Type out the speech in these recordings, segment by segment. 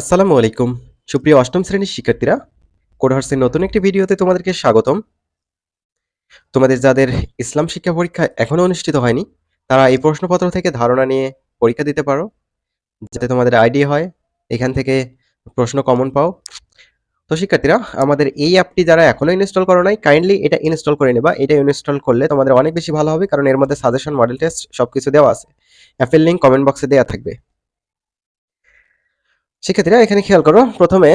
আসসালামু আলাইকুম। সুপ্রিয় অষ্টম শ্রেণির শিক্ষার্থীরা, কোডহার্সের নতুন একটি ভিডিওতে তোমাদেরকে স্বাগতম। তোমাদের যাদের ইসলাম শিক্ষা পরীক্ষা এখনও অনুষ্ঠিত হয়নি, তারা এই প্রশ্নপত্র থেকে ধারণা নিয়ে পরীক্ষা দিতে পারো। যাতে তোমাদের আইডিয়া হয়, এখান থেকে প্রশ্ন কমন পাও। তো শিক্ষার্থীরা, আমাদের এই অ্যাপটি যারা এখনও ইনস্টল করো নাই, কাইন্ডলি এটা ইনস্টল করে নেবা। এটা ইনস্টল করলে তোমাদের অনেক বেশি ভালো হবে, কারণ এর মধ্যে সাজেশন, মডেল টেস্ট সবকিছু দেওয়া আছে। অ্যাপের লিঙ্ক কমেন্ট বক্সে দেওয়া থাকবে। শিক্ষার্থীরা এখানে খেয়াল করো, প্রথমে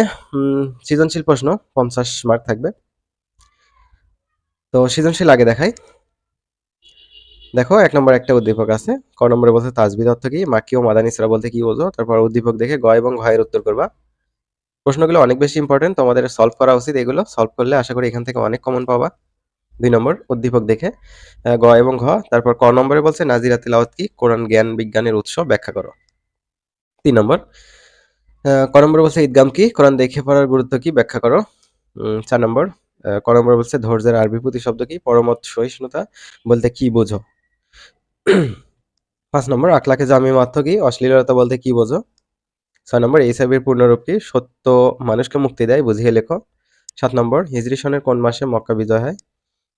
সৃজনশীল প্রশ্ন, পঞ্চাশ মার্ক থাকবে। তো সৃজনশীল আগে দেখাই। দেখো, এক নম্বর একটা উদ্দীপক আছে। ক নম্বরে বলছে তাজবিদ অর্থ কি? মাকি ও মাদানিসরা বলতে কি বোঝো? তারপর উদ্দীপক দেখে গ এবং ঘয়ের উত্তর করবা। প্রশ্নগুলো অনেক বেশি ইম্পর্টেন্ট তোমাদের সলভ করা উচিত এগুলো। সলভ করলে আশা করি এখান থেকে অনেক কমন পাবা। দুই নম্বর উদ্দীপক দেখে গ এবং ঘ। তারপর ক নম্বরে বলছে নাজিরা তিলাওয়াত কি? কোরআন জ্ঞান বিজ্ঞানের উৎস ব্যাখ্যা করো। তিন নম্বর ক নম্বর বলছে ঈদগাম কি? কোরআন দেখে পড়ার গুরুত্ব কি? ব্যাখ্যা করো। চার নম্বর ক নম্বর বলছে ধৈর্যের আরবি প্রতি শব্দ কি? পরমত সহিষ্ণুতা বলতে কি বোঝো? পাঁচ নম্বর, আখলাকে জামি অর্থ কি? অশ্লীলতা বলতে কি বোঝো? ছয় নম্বর, এই ছবির পূর্ণরূপ কি? সত্য মানুষকে মুক্তি দেয়, বুঝিয়ে লেখো। সাত নম্বর, হিজরি সনের কোন মাসে মক্কা বিজয় হয়?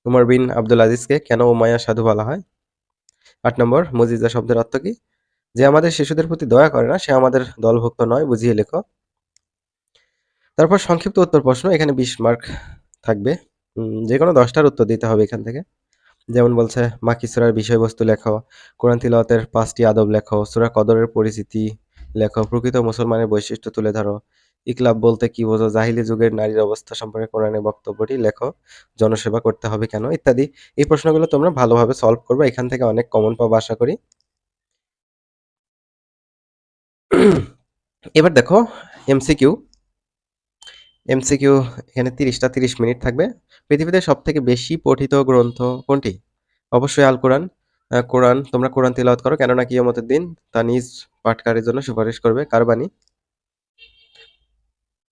উমর বিন আব্দুল আজিজকে কেন উমাইয়া সাধু বলা হয়? আট নম্বর, মুজিজা শব্দের অর্থ কি? যে আমাদের শিশুদের প্রতি দয়া করে না, সে আমাদের দলভুক্ত নয়, বুঝিয়ে লেখো। তারপর সংক্ষিপ্ত উত্তর প্রশ্ন, এখানে বিশ মার্ক থাকবে। যে কোনো দশটার উত্তর দিতে হবে এখান থেকে। যেমন বলছে, মাকি সুরার বিষয়বস্তু লেখো, কোরআন তিলাওয়াতের পাঁচটি আদব লেখো, সুরা কদরের পরিচিতি লেখো, প্রকৃত মুসলমানের বৈশিষ্ট্য তুলে ধরো, ইকলাব বলতে কি বোঝো, জাহিলি যুগের নারীর অবস্থা সম্পর্কে কোরআনের বক্তব্যটি লেখো, জনসেবা করতে হবে কেন, ইত্যাদি। এই প্রশ্নগুলো তোমরা ভালোভাবে সলভ করবে, এখান থেকে অনেক কমন পাবো, আশা করি। এবার দেখো এমসিকিউ এমসিকিউ এখানে তিরিশটা তিরিশ মিনিট থাকবে। পৃথিবীতে সব থেকে বেশি পঠিত গ্রন্থ কোনটি? অবশ্যই আল কোরআন। কোরআন, তোমরা কোরআন তিলাওয়াত করো, কেননা কিয়ামতের দিন তা নিজ পাঠকারের জন্য সুপারিশ করবে। কার বাণী?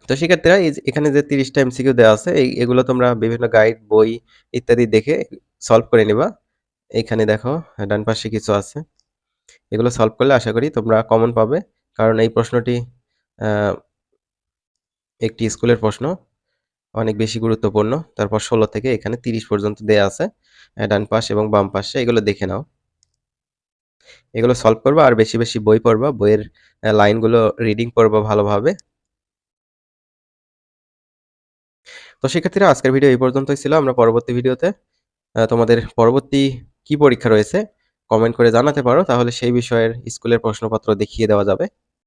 তো শিক্ষার্থীরা এখানে যে তিরিশটা এমসিকিউ দেওয়া আছে এগুলো তোমরা বিভিন্ন গাইড, বই ইত্যাদি দেখে সলভ করে নিবা। এইখানে দেখো, ডান পাশে কিছু আছে। এগুলো সলভ করলে আশা করি তোমরা কমন পাবে। কারণ এই প্রশ্নটি একটি স্কুলের প্রশ্ন, অনেক বেশি গুরুত্বপূর্ণ। তারপর ষোলো থেকে এখানে তিরিশ পর্যন্ত দেয়া আছে ডান পাশ এবং বাম পাশে। এগুলো দেখে নাও। এগুলো সলভ করবা আর বেশি বেশি বই পড়বা, বইয়ের লাইনগুলো রিডিং করবা ভালোভাবে। তো শিক্ষার্থীরা আজকের ভিডিও এই পর্যন্তই ছিল। আমরা পরবর্তী ভিডিওতে তোমাদের পরবর্তী কি পরীক্ষা রয়েছে কমেন্ট করে জানাতে পারো। তাহলে সেই বিষয়ের স্কুলের প্রশ্নপত্র দেখিয়ে দেওয়া যাবে।